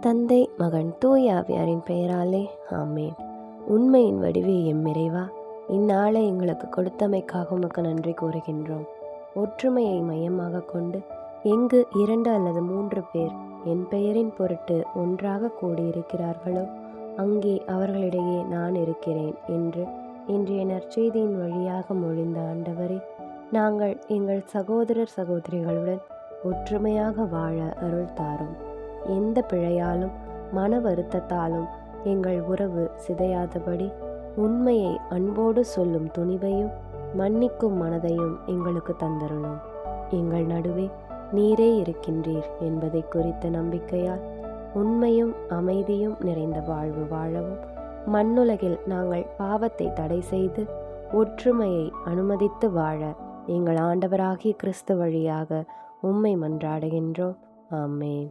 தந்தை மகன் தூய ஆவியாரின் பெயராலே ஆமேன். உண்மையின் வடிவே எம் இறைவா இந்நாளை எங்களுக்கு கொடுத்தமைக்காக உமக்கு நன்றி கூறுகின்றோம். ஒற்றுமையை மையமாக கொண்டு எங்கு இரண்டு அல்லது மூன்று பேர் என் பெயரின் பொருட்டு ஒன்றாக கூடியிருக்கிறார்களோ அங்கே அவர்களிடையே நான் இருக்கிறேன் என்று இன்றைய நற்செய்தியின் வழியாக மொழிந்த ஆண்டவரே நாங்கள் எங்கள் சகோதரர் சகோதரிகளுடன் ஒற்றுமையாக வாழ அருள் தாரும். எந்த பிழையாலும் மன வருத்தத்தாலும் எங்கள் உறவு சிதையாதபடி உண்மையை அன்போடு சொல்லும் துணிவையும் மன்னிக்கும் மனதையும் எங்களுக்கு தந்தருளும் எங்கள் நடுவே நீரே இருக்கின்றீர் என்பதை குறித்த நம்பிக்கையால் உண்மையும் அமைதியும் நிறைந்த வாழ்வு வாழவும். மண்ணுலகில் நாங்கள் பாவத்தை தடை செய்து ஒற்றுமையை அனுமதித்து வாழ எங்கள் ஆண்டவராகிய கிறிஸ்து வழியாக உம்மை மன்றாடுகின்றோம். ஆமேன்.